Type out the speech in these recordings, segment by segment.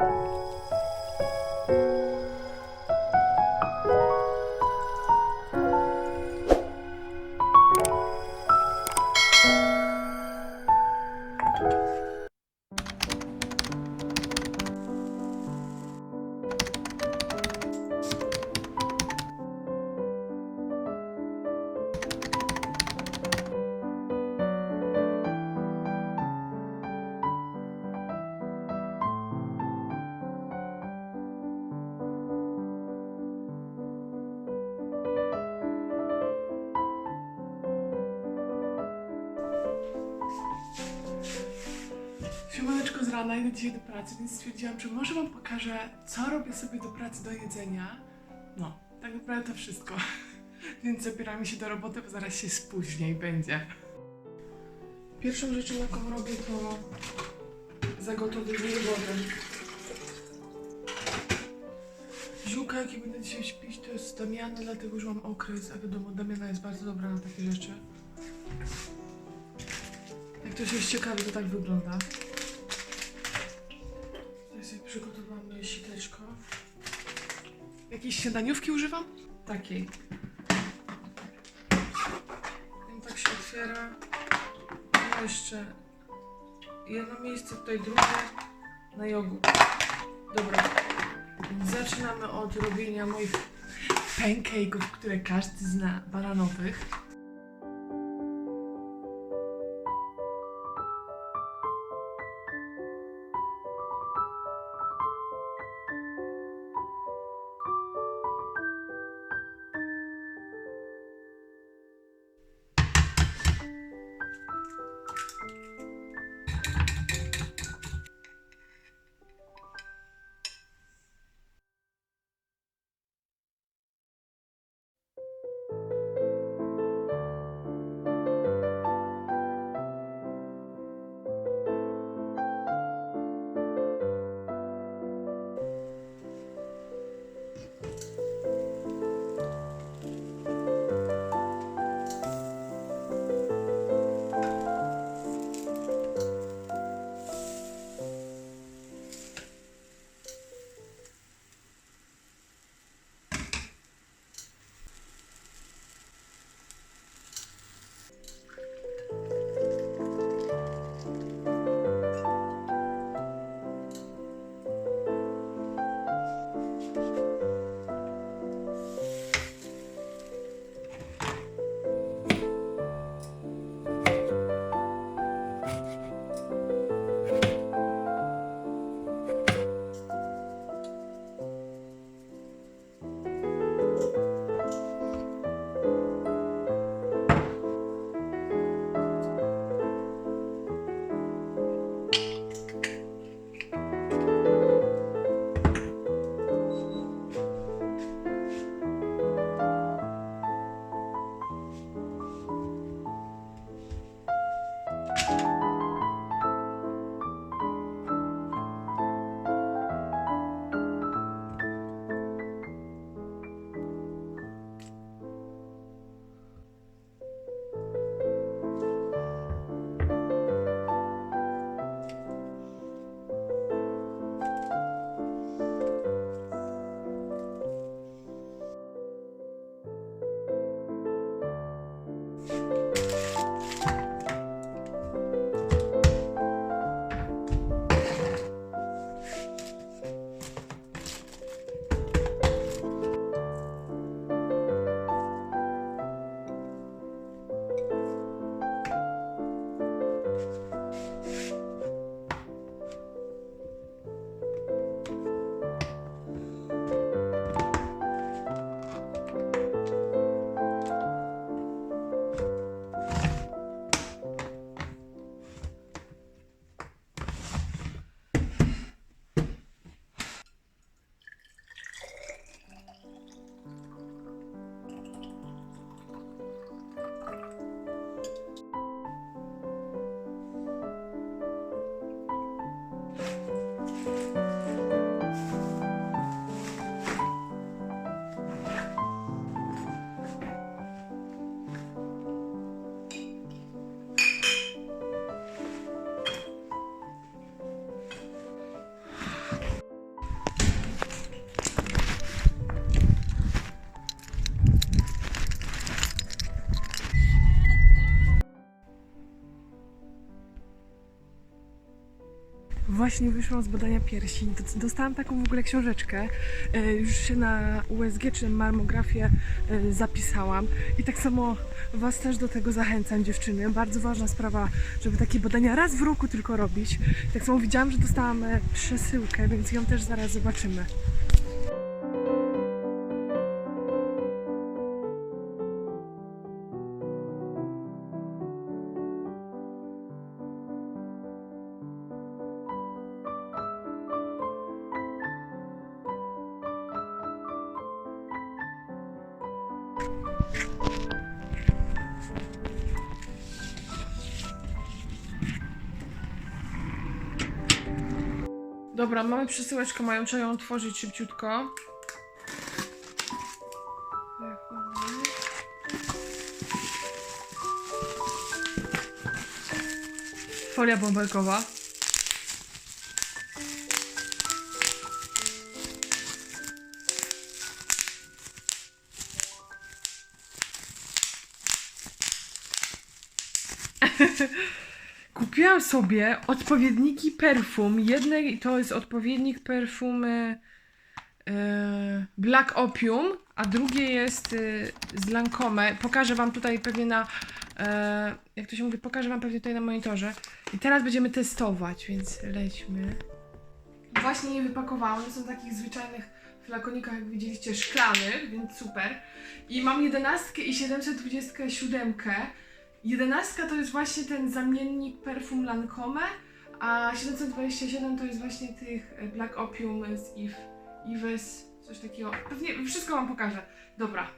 Música Siemaneczko z rana, idę dzisiaj do pracy, więc stwierdziłam, że może wam pokażę, co robię sobie do pracy do jedzenia. No, tak naprawdę to wszystko. Więc zabieramy się do roboty, bo zaraz się spóźnię i będzie. Pierwszą rzeczą, jaką robię, to zagotowuję wodę. Ziółka, jakie będę dzisiaj śpić, to jest Damiana, dlatego że mam okres, a wiadomo, Damiana jest bardzo dobra na takie rzeczy. Jak ktoś jest ciekawy, to tak wygląda. Sobie przygotowałam moje siteczko. Jakiejś śniadaniówki używam? Takiej. I tak się otwiera. I jeszcze jedno miejsce, tutaj drugie na jogurt. Dobra. Zaczynamy od robienia moich pancake'ów, które każdy zna, bananowych. Właśnie wyszłam z badania piersi. Do- Dostałam taką w ogóle książeczkę. E, Już się na USG czy marmografię e, zapisałam. I tak samo Was też do tego zachęcam, dziewczyny. Bardzo ważna sprawa, żeby takie badania raz w roku tylko robić. Tak samo widziałam, że dostałam e, przesyłkę, więc ją też zaraz zobaczymy. Dobra, mamy przesyłeczkę moją, trzeba ją otworzyć szybciutko. Folia bąbelkowa. Kupiłam sobie odpowiedniki perfum. Jednej to jest odpowiednik perfumy e, Black Opium, a drugie jest e, z Lancome. Pokażę Wam tutaj pewnie na. E, jak to się mówi, pokażę Wam pewnie tutaj na monitorze. I teraz będziemy testować, więc lećmy. Właśnie je wypakowałam. One są takich zwyczajnych flakonikach, jak widzieliście, szklanych, więc super. I mam jedenastkę i 727. Jedenastka to jest właśnie ten zamiennik perfum Lancome, a 727 to jest właśnie tych e, Black Opium z Ives, coś takiego. Pewnie wszystko wam pokażę. Dobra.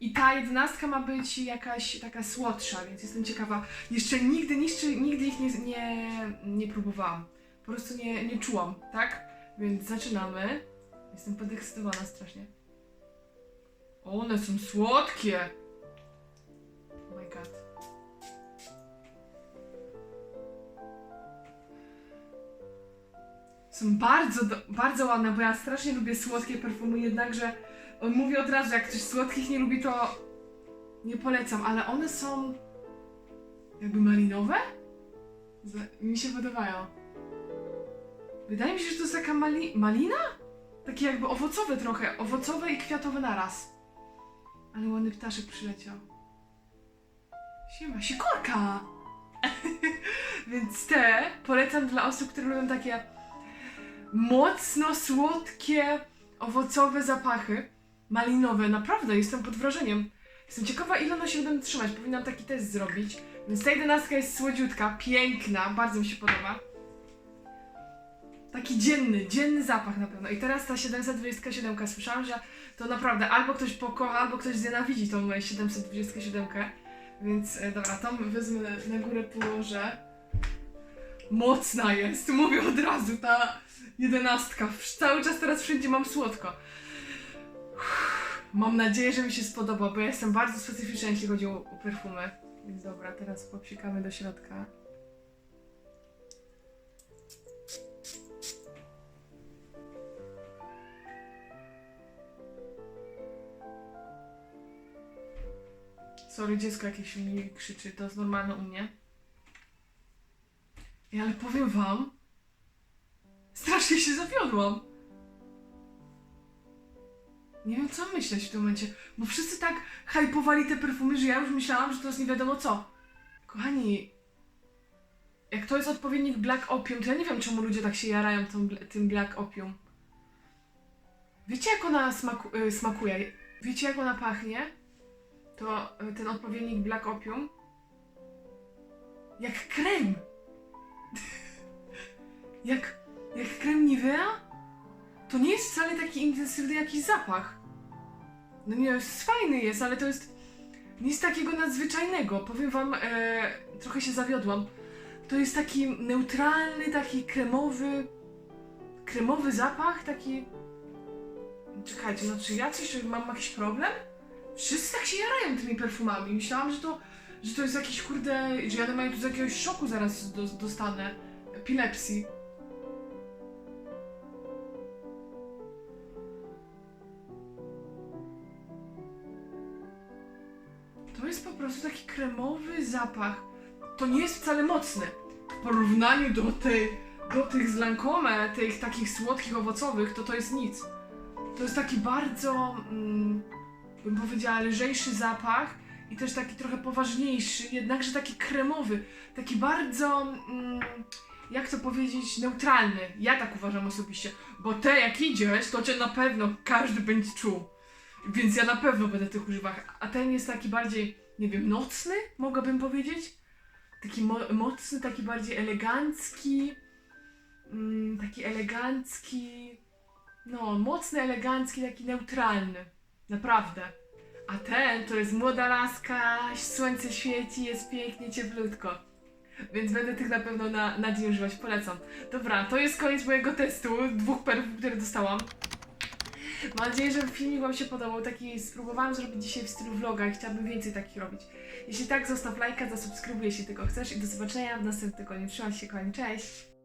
I ta jedenastka ma być jakaś taka słodsza, więc jestem ciekawa. Jeszcze nigdy, nigdy, nigdy ich nie, nie, nie próbowałam. Po prostu nie, nie czułam, tak? Więc zaczynamy. Jestem podekscytowana strasznie. One są słodkie! Oh my god. Są bardzo, do, bardzo ładne, bo ja strasznie lubię słodkie perfumy, jednakże on mówi od razu, jak ktoś słodkich nie lubi, to nie polecam, ale one są jakby malinowe? Mi się podobają. Wydaje mi się, że to jest taka mali malina? Takie jakby owocowe trochę, owocowe i kwiatowe naraz. Ale ładny ptaszek przyleciał. Siema, sikorka! Więc te polecam dla osób, które lubią takie mocno słodkie, owocowe zapachy. Malinowe, naprawdę, jestem pod wrażeniem. Jestem ciekawa, ile one się będą trzymać. Powinnam taki test zrobić. Więc ta jedenastka jest słodziutka, piękna, bardzo mi się podoba. Taki dzienny, dzienny zapach na pewno. I teraz ta 727. Słyszałam, że to naprawdę albo ktoś pokocha, albo ktoś znienawidzi tą moją 727. Więc e, dobra, tą wezmę na górę, położę. Mocna jest, mówię od razu, ta jedenastka. Cały czas teraz wszędzie mam słodko. Mam nadzieję, że mi się spodoba, bo ja jestem bardzo specyficzna, jeśli chodzi o, o perfumy. Więc dobra, teraz popsikamy do środka. Sorry, dziecko jakieś mi krzyczy, to jest normalne u mnie. Ej, ale powiem wam, strasznie się zawiodłam. Nie wiem, co myśleć w tym momencie, bo wszyscy tak hypowali te perfumy, że ja już myślałam, że to jest nie wiadomo co. Kochani, jak to jest odpowiednik Black Opium, to ja nie wiem, czemu ludzie tak się jarają tą, tym Black Opium. Wiecie, jak ona smaku- y, smakuje? Wiecie, jak ona pachnie? To y, ten odpowiednik Black Opium. Jak krem! jak, jak krem Nivea? To nie jest wcale taki intensywny jakiś zapach. No nie, jest fajny jest, ale to jest nic takiego nadzwyczajnego. Powiem wam, e, trochę się zawiodłam. To jest taki neutralny, taki kremowy, kremowy zapach, taki... Czekajcie, no czy ja coś mam jakiś problem? Wszyscy tak się jarają tymi perfumami. Myślałam, że to, że to jest jakiś kurde, że ja mają tu z jakiegoś szoku zaraz do, dostanę. Epilepsji. Po prostu taki kremowy zapach. To nie jest wcale mocny. W porównaniu do tej do tych z Lancome, tych takich słodkich, owocowych, to to jest nic. To jest taki bardzo, mm, bym powiedziała, lżejszy zapach i też taki trochę poważniejszy, jednakże taki kremowy, taki bardzo, mm, jak to powiedzieć, neutralny. Ja tak uważam osobiście, bo te jak idziesz, to cię na pewno każdy będzie czuł. Więc ja na pewno będę tych używać. A ten jest taki bardziej, nie wiem, nocny, mogłabym powiedzieć. Taki mo- mocny, taki bardziej elegancki. Mm, taki elegancki. No, mocny, elegancki, taki neutralny. Naprawdę. A ten to jest młoda laska, słońce świeci, jest pięknie, cieplutko. Więc będę tych na pewno na, dzień używać, polecam. Dobra, to jest koniec mojego testu, dwóch perfum, które dostałam. Mam nadzieję, że filmik Wam się podobał. Taki spróbowałam zrobić dzisiaj w stylu vloga i chciałabym więcej takich robić. Jeśli tak, zostaw lajka, zasubskrybuj, jeśli tego chcesz i do zobaczenia w następnym tygodniu. Trzymaj się, kochani, cześć!